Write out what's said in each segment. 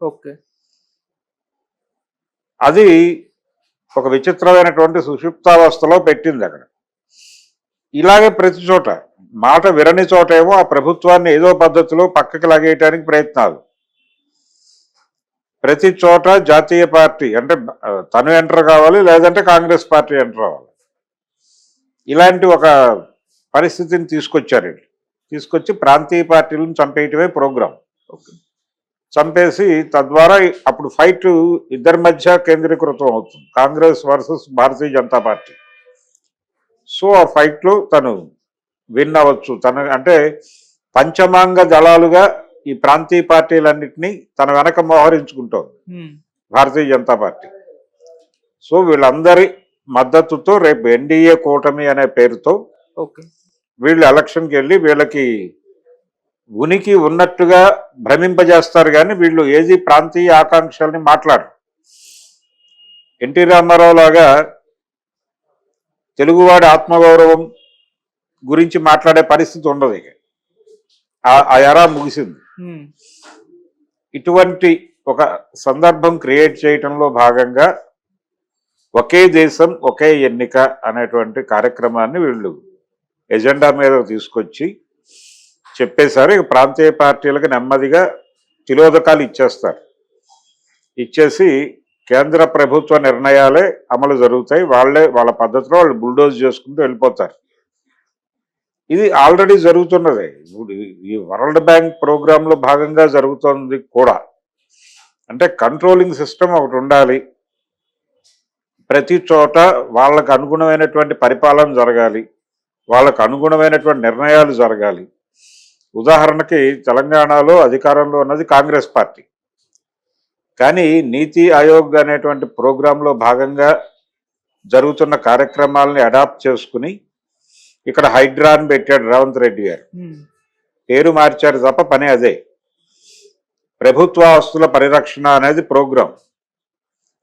Okay. అది ఒక విచిత్రమైనటువంటి సుషుప్తావస్థలో పెట్టింది అక్కడ. ఇలాగే ప్రతి చోట మాట విరని చోటేమో ఆ ప్రభుత్వాన్ని ఏదో పద్ధతిలో పక్కకి లాగేయటానికి ప్రయత్నాలు. ప్రతి చోట జాతీయ పార్టీ అంటే తను ఎంటర్ కావాలి లేదంటే కాంగ్రెస్ పార్టీ ఎంటర్ అవ్వాలి. ఇలాంటి ఒక పరిస్థితిని తీసుకొచ్చారు. తీసుకొచ్చి ప్రాంతీయ పార్టీలను చంపేయటమే ప్రోగ్రాం. ఓకే. చంపేసి తద్వారా అప్పుడు ఫైట్ ఇద్దరి మధ్య కేంద్రీకృతం అవుతుంది. Congress versus Bharatiya Janata Party. So ఆ ఫైట్లో తను విన్ అవ్వచ్చు. తన అంటే పంచమాంగ దళాలుగా ఈ ప్రాంతీయ పార్టీలన్నింటినీ తన వెనక మోహరించుకుంటోంది. భారతీయ జనతా పార్టీ. సో వీళ్ళందరి మద్దతుతో రేపు ఎన్డీఏ కూటమి అనే పేరుతో వీళ్ళు ఎలక్షన్కి వెళ్ళి వీళ్ళకి ఉనికి ఉన్నట్టుగా భ్రమింపజేస్తారు కానీ వీళ్ళు ఏది ప్రాంతీయ ఆకాంక్షల్ని మాట్లాడరు. ఎన్టీ రామారావు లాగా తెలుగువాడి ఆత్మగౌరవం గురించి మాట్లాడే పరిస్థితి ఉండదు ఇక. ఆ- ఆ ఎరా ముగిసింది. ఇటువంటి ఒక సందర్భం క్రియేట్ చేయటంలో భాగంగా ఒకే దేశం ఒకే ఎన్నిక అనేటువంటి కార్యక్రమాన్ని వీళ్ళు ఎజెండా మీద తీసుకొచ్చి చెప్పేశారు. ఇక ప్రాంతీయ పార్టీలకు నెమ్మదిగా తిలోదకాలు ఇచ్చేస్తారు. ఇచ్చేసి కేంద్ర ప్రభుత్వ నిర్ణయాలే అమలు జరుగుతాయి. వాళ్ళే వాళ్ళ పద్ధతిలో వాళ్ళు బుల్డోజ్ చేసుకుంటూ వెళ్ళిపోతారు. ఇది ఆల్రెడీ జరుగుతున్నదే. ఇప్పుడు ఈ వరల్డ్ బ్యాంక్ ప్రోగ్రాంలో భాగంగా జరుగుతుంది కూడా. అంటే కంట్రోలింగ్ సిస్టమ్ ఒకటి ఉండాలి. ప్రతి చోట వాళ్ళకు అనుగుణమైనటువంటి పరిపాలన జరగాలి. వాళ్ళకు అనుగుణమైనటువంటి నిర్ణయాలు జరగాలి. ఉదాహరణకి తెలంగాణలో అధికారంలో ఉన్నది కాంగ్రెస్ పార్టీ. కానీ నీతి ఆయోగ్ అనేటువంటి ప్రోగ్రాంలో భాగంగా జరుగుతున్న కార్యక్రమాలని అడాప్ట్ చేసుకుని ఇక్కడ హైడ్రా అని పెట్టాడు రేవంత్ రెడ్డి గారు. పేరు మార్చారు తప్ప పని అదే. ప్రభుత్వ ఆస్తుల పరిరక్షణ అనేది ప్రోగ్రాం.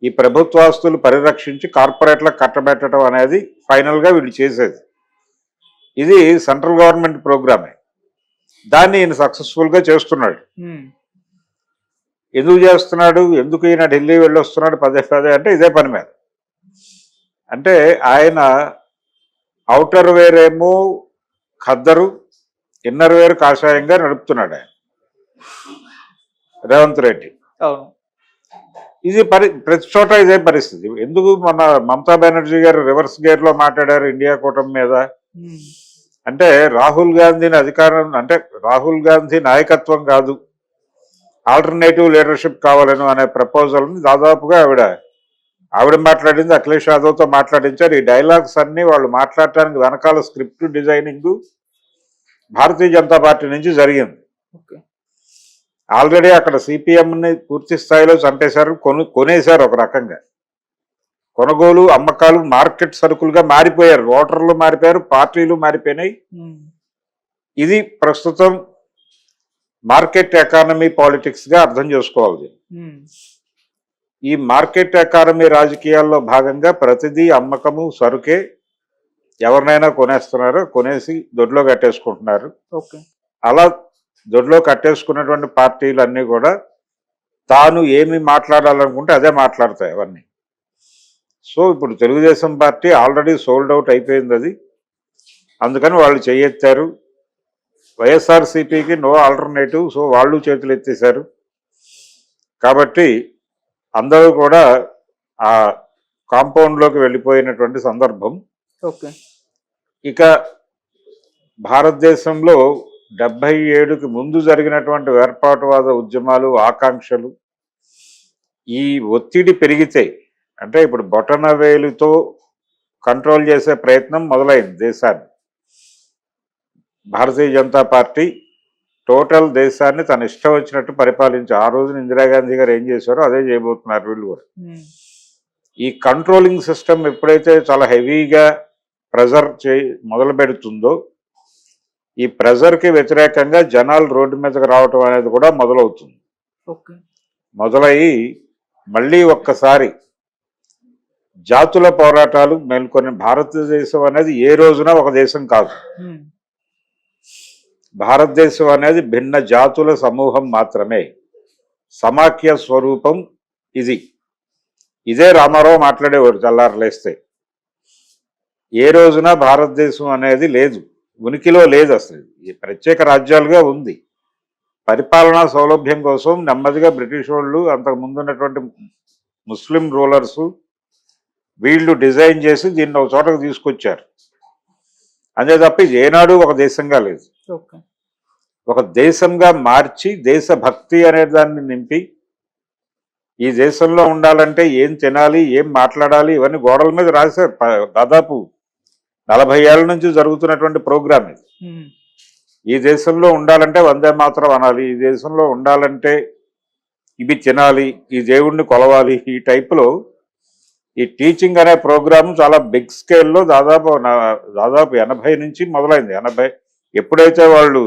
ఈ ప్రభుత్వ ఆస్తులు పరిరక్షించి కార్పొరేట్లకు కట్టబెట్టడం అనేది ఫైనల్గా వీళ్ళు చేసేది. ఇది సెంట్రల్ గవర్నమెంట్ ప్రోగ్రామే. దాన్ని ఈయన సక్సెస్ఫుల్గా చేస్తున్నాడు. ఉమ్, ఎందుకు చేస్తున్నాడు? ఎందుకు ఈయన ఢిల్లీ వెళ్ళి వస్తున్నాడు పదే పదే అంటే ఇదే పని మీద. అంటే ఆయన అవుటర్ వేర్ ఏమో ఖద్దరు ఇన్నర్ వేర్ కాషాయంగా నడుపుతున్నాడు ఆయన. రేవంత్ రెడ్డి. అవును. ఇది పరి ప్రతి చోట ఇదే పరిస్థితి. ఎందుకు మన మమతా బెనర్జీ గారు రివర్స్ గేర్లో మాట్లాడారు ఇండియా కూటమి మీద? అంటే రాహుల్ గాంధీని అధికారం అంటే రాహుల్ గాంధీ నాయకత్వం కాదు. ఆల్టర్నేటివ్ లీడర్షిప్ కావాలను అనే ప్రపోజల్ని దాదాపుగా ఆవిడ ఆవిడ మాట్లాడింది అఖిలేష్ యాదవ్తో మాట్లాడించారు. ఈ డైలాగ్స్ అన్ని వాళ్ళు మాట్లాడటానికి వెనకాల script designing Bharatiya Janata Party నుంచి జరిగింది. ఆల్రెడీ అక్కడ సిపిఎంని పూర్తి స్థాయిలో చంపేశారు కొను కొనేశారు ఒక రకంగా. కొనుగోలు అమ్మకాలు మార్కెట్ సరుకులుగా మారిపోయారు. ఓటర్లు మారిపోయారు పార్టీలు మారిపోయినాయి. ఇది ప్రస్తుతం మార్కెట్ ఎకానమీ పాలిటిక్స్గా అర్థం చేసుకోవాలి. ఈ మార్కెట్ ఎకానమీ రాజకీయాల్లో భాగంగా ప్రతిదీ అమ్మకము సరుకే ఎవరినైనా కొనేస్తున్నారు కొనేసి దొడ్లో కట్టేసుకుంటున్నారు. ఓకే. అలా దొడ్లో కట్టేసుకున్నటువంటి పార్టీలన్నీ కూడా తాను ఏమి మాట్లాడాలనుకుంటే అదే మాట్లాడతాయి అవన్నీ. సో ఇప్పుడు Telugu Desam Party already sold out అయిపోయింది అది. అందుకని వాళ్ళు చేయెత్తారు. వైఎస్ఆర్సీపీకి నో ఆల్టర్నేటివ్ సో వాళ్ళు చేతులు ఎత్తేశారు. కాబట్టి అందరూ కూడా ఆ కాంపౌండ్లోకి వెళ్ళిపోయినటువంటి సందర్భం. ఓకే. ఇక భారతదేశంలో డెబ్బై ఏడుకి ముందు జరిగినటువంటి వేర్పాటువాద ఉద్యమాలు ఆకాంక్షలు ఈ ఒత్తిడి పెరిగితే అంటే ఇప్పుడు బొటన వేలుతో కంట్రోల్ చేసే ప్రయత్నం మొదలైంది దేశాన్ని. భారతీయ జనతా పార్టీ టోటల్ దేశాన్ని తన ఇష్టం వచ్చినట్టు పరిపాలించి ఆ రోజున ఇందిరాగాంధీ గారు ఏం చేశారో అదే చేయబోతున్నారు వీళ్ళు కూడా. ఈ కంట్రోలింగ్ సిస్టమ్ ఎప్పుడైతే చాలా హెవీగా ప్రెజర్ చే మొదలు పెడుతుందో ఈ ప్రెజర్కి వ్యతిరేకంగా జనాలు రోడ్డు మీదకి రావటం అనేది కూడా మొదలవుతుంది. మొదలయ్యి మళ్ళీ ఒక్కసారి జాతుల పోరాటాలు మేల్కొని భారతదేశం అనేది ఏ రోజున ఒక దేశం కాదు. భారతదేశం అనేది భిన్న జాతుల సమూహం మాత్రమే. సమాఖ్య స్వరూపం ఇది. ఇదే రామారావు మాట్లాడేవాడు తెల్లారలేస్తే ఏ రోజున భారతదేశం అనేది లేదు. ఉనికిలో లేదు అసలు. ప్రత్యేక రాజ్యాలుగా ఉంది. పరిపాలనా సౌలభ్యం కోసం నెమ్మదిగా బ్రిటిష్ వాళ్ళు అంతకు ముందు ఉన్నటువంటి ముస్లిం రూలర్స్ వీళ్ళు డిజైన్ చేసి దీన్ని ఒక చోటకు తీసుకొచ్చారు. అంతే తప్ప ఇది ఏనాడు ఒక దేశంగా లేదు. ఒక దేశంగా మార్చి దేశభక్తి అనే దాన్ని నింపి ఈ దేశంలో ఉండాలంటే ఏం తినాలి ఏం మాట్లాడాలి ఇవన్నీ గోడల మీద రాశారు. దాదాపు నలభై ఏళ్ళ నుంచి జరుగుతున్నటువంటి ప్రోగ్రామ్ ఇది. ఈ దేశంలో ఉండాలంటే వందే మాత్రం అనాలి. ఈ దేశంలో ఉండాలంటే ఇవి తినాలి ఈ దేవుణ్ణి కొలవాలి. ఈ టైపులో ఈ టీచింగ్ అనే ప్రోగ్రామ్ చాలా బిగ్ స్కేల్లో దాదాపు దాదాపు ఎనభై నుంచి మొదలైంది. ఎనభై ఎప్పుడైతే వాళ్ళు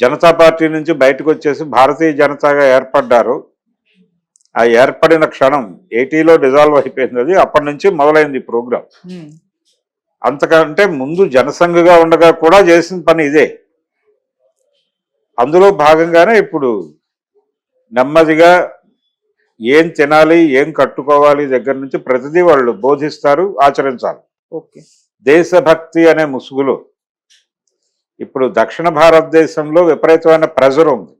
జనతా పార్టీ నుంచి బయటకు వచ్చేసి భారతీయ జనతాగా ఏర్పడ్డారో ఆ ఏర్పడిన క్షణం ఏటీలో డిజాల్వ్ అయిపోయింది అది. అప్పటి నుంచి మొదలైంది ఈ ప్రోగ్రామ్ అంతకంటే ముందు జనసంఘగా ఉండగా కూడా చేసిన పని ఇదే. అందులో భాగంగానే ఇప్పుడు నెమ్మదిగా ఏం తినాలి ఏం కట్టుకోవాలి దగ్గర నుంచి ప్రతిదీ వాళ్ళు బోధిస్తారు ఆచరించాలి. ఓకే. దేశభక్తి అనే ముసుగులో. ఇప్పుడు దక్షిణ భారతదేశంలో విపరీతమైన ప్రెజర్ ఉంది.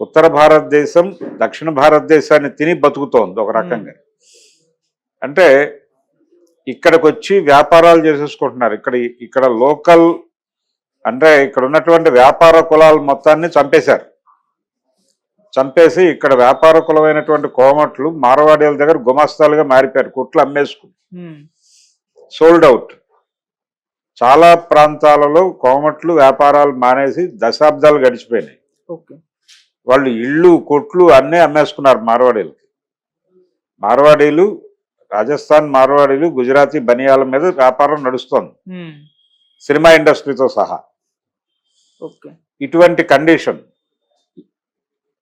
ఉత్తర భారతదేశం దక్షిణ భారతదేశాన్ని తిని బతుకుతోంది ఒక రకంగా. అంటే ఇక్కడికి వచ్చి వ్యాపారాలు చేసేసుకుంటున్నారు. ఇక్కడ ఇక్కడ లోకల్ అంటే ఇక్కడ ఉన్నటువంటి వ్యాపార కులాల మొత్తాన్ని చంపేశారు. చంపేసి ఇక్కడ వ్యాపార కులమైనటువంటి కోమట్లు మారవాడీల దగ్గర గుమస్తాలుగా మారిపోయారు కుట్లు అమ్మేసుకుని. సోల్డ్ అవుట్ చాలా ప్రాంతాలలో కోమట్లు వ్యాపారాలు మానేసి దశాబ్దాలు గడిచిపోయినాయి. ఓకే. వాళ్ళు ఇళ్ళు కొట్లు అన్నీ అమ్మేసుకున్నారు మార్వాడీలకి. మార్వాడీలు రాజస్థాన్ మార్వాడీలు గుజరాతీ బనియాల మీద వ్యాపారం నడుస్తోంది. సినిమా ఇండస్ట్రీతో సహా. ఓకే. ఇటువంటి కండిషన్.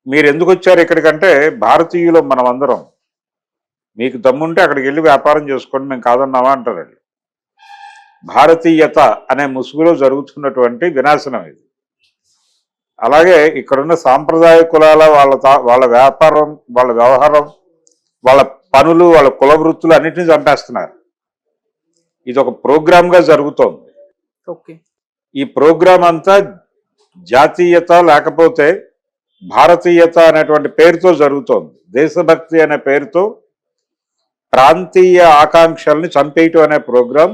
మీరు ఎందుకు వచ్చారు ఇక్కడికంటే భారతీయులు మనం అందరం మీకు దమ్ముంటే అక్కడికి వెళ్ళి వ్యాపారం చేసుకోండి మేము కాదన్నామా అంటారు వాళ్ళు. భారతీయత అనే ముసుగులో జరుగుతున్నటువంటి వినాశనం ఇది. అలాగే ఇక్కడున్న సాంప్రదాయ కులాల వాళ్ళ వాళ్ళ వ్యాపారం వాళ్ళ వ్యవహారం వాళ్ళ పనులు వాళ్ళ కుల వృత్తులు అన్నిటిని చంపేస్తున్నారు. ఇది ఒక ప్రోగ్రామ్గా జరుగుతోంది. ఓకే. ఈ ప్రోగ్రాం అంతా జాతీయత లేకపోతే భారతీయత అనేటువంటి పేరుతో జరుగుతోంది. దేశభక్తి అనే పేరుతో ప్రాంతీయ ఆకాంక్షల్ని చంపేయటం అనే ప్రోగ్రాం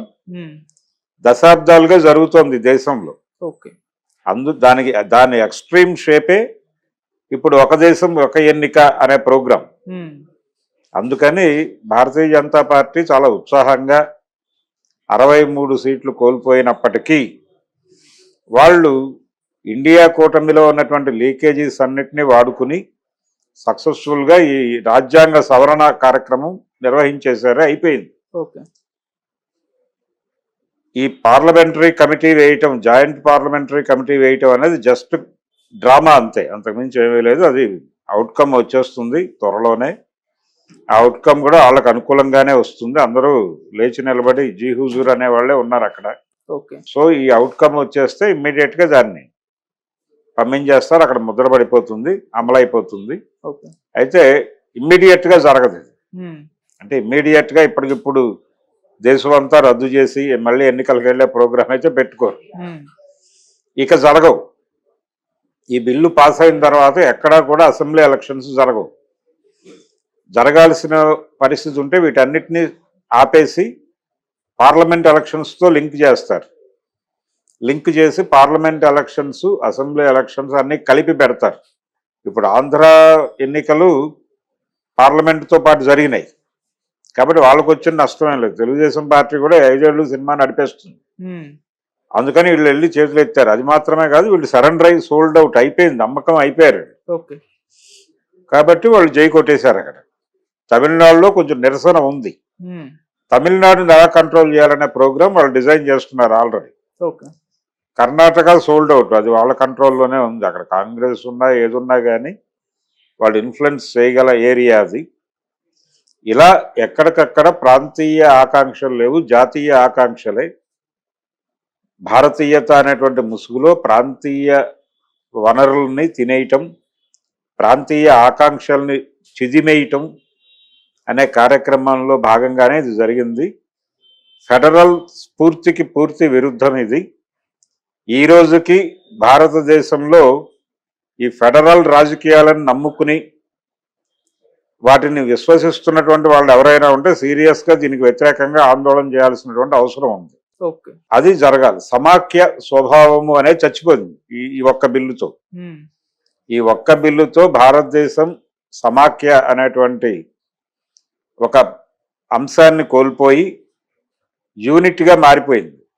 దశాబ్దాలుగా జరుగుతోంది దేశంలో. ఓకే. అందు దానికి దాని ఎక్స్ట్రీమ్ షేపే ఇప్పుడు ఒక దేశం ఒక ఎన్నిక అనే ప్రోగ్రాం. అందుకని భారతీయ జనతా పార్టీ చాలా ఉత్సాహంగా అరవై మూడు సీట్లు కోల్పోయినప్పటికీ వాళ్ళు ఇండియా కూటమిలో ఉన్నటువంటి లీకేజీస్ అన్నిటినీ వాడుకుని సక్సెస్ఫుల్గా ఈ రాజ్యాంగ సవరణ కార్యక్రమం నిర్వహించేశారు అయిపోయింది. ఓకే. ఈ పార్లమెంటరీ కమిటీ వేయటం జాయింట్ పార్లమెంటరీ కమిటీ వేయటం అనేది జస్ట్ డ్రామా అంతే. అంతకుమించి ఏమీ లేదు. అది అవుట్కమ్ వచ్చేస్తుంది త్వరలోనే. ఆ అవుట్కమ్ కూడా వాళ్ళకు అనుకూలంగానే వస్తుంది. అందరూ లేచి నిలబడి జీ హుజూర్ అనే వాళ్ళే ఉన్నారు అక్కడ. ఓకే. సో ఈ అవుట్కమ్ వచ్చేస్తే ఇమ్మీడియట్గా దాన్ని పంపించేస్తారు అక్కడ ముద్ర పడిపోతుంది అమలైపోతుంది. అయితే ఇమ్మీడియట్గా జరగదు అంటే ఇమ్మీడియట్గా ఇప్పటికిప్పుడు దేశం అంతా రద్దు చేసి మళ్ళీ ఎన్నికలకు వెళ్ళే ప్రోగ్రామ్ అయితే పెట్టుకోరు. ఇక జరగవు. ఈ బిల్లు పాస్ అయిన తర్వాత ఎక్కడా కూడా అసెంబ్లీ ఎలక్షన్స్ జరగవు. జరగాల్సిన పరిస్థితి ఉంటే వీటన్నిటిని ఆపేసి పార్లమెంట్ ఎలక్షన్స్తో లింక్ చేస్తారు. లింక్ చేసి పార్లమెంట్ ఎలక్షన్స్ అసెంబ్లీ ఎలక్షన్స్ అన్ని కలిపి పెడతారు. ఇప్పుడు ఆంధ్ర ఎన్నికలు పార్లమెంట్తో పాటు జరిగినాయి. కాబట్టి వాళ్ళకు వచ్చిన నష్టమేం లేదు. తెలుగుదేశం పార్టీ కూడా ఐదేళ్ళు సినిమా నడిపేస్తుంది. అందుకని వీళ్ళు వెళ్ళి చేతులు ఎత్తారు. అది మాత్రమే కాదు వీళ్ళు సరెండర్ అయి సోల్డ్ అవుట్ అయిపోయింది. అమ్మకం అయిపోయారు. ఓకే. కాబట్టి వాళ్ళు జై కొట్టేశారు అక్కడ. తమిళనాడులో కొంచెం నిరసన ఉంది. తమిళనాడుని ఎలా కంట్రోల్ చేయాలనే ప్రోగ్రామ్ వాళ్ళు డిజైన్ చేసుకున్నారు already okay. Karnataka sold out అది వాళ్ళ కంట్రోల్లోనే ఉంది. అక్కడ కాంగ్రెస్ ఉన్నా ఏదున్నా కానీ వాళ్ళు ఇన్ఫ్లుయెన్స్ చేయగల ఏరియా అది. ఇలా ఎక్కడికక్కడ ప్రాంతీయ ఆకాంక్షలు లేవు. జాతీయ ఆకాంక్షలే. భారతీయత అనేటువంటి ముసుగులో ప్రాంతీయ వనరుల్ని తినేయటం ప్రాంతీయ ఆకాంక్షల్ని చిదిమేయటం అనే కార్యక్రమంలో భాగంగానే ఇది జరిగింది. ఫెడరల్ స్ఫూర్తికి పూర్తి విరుద్ధం ఇది. ఈ రోజుకి భారతదేశంలో ఈ ఫెడరల్ రాజకీయాలను నమ్ముకుని వాటిని విశ్వసిస్తున్నటువంటి వాళ్ళు ఎవరైనా ఉంటే సీరియస్గా దీనికి వ్యతిరేకంగా ఆందోళన చేయాల్సినటువంటి అవసరం ఉంది. అది జరగాలి. సమాఖ్య స్వభావము అనేది చచ్చిపోయింది ఈ ఈ ఒక్క బిల్లుతో. ఈ ఒక్క బిల్లుతో భారతదేశం సమాఖ్య అనేటువంటి ఒక అంశాన్ని కోల్పోయి యూనిట్గా మారిపోయింది.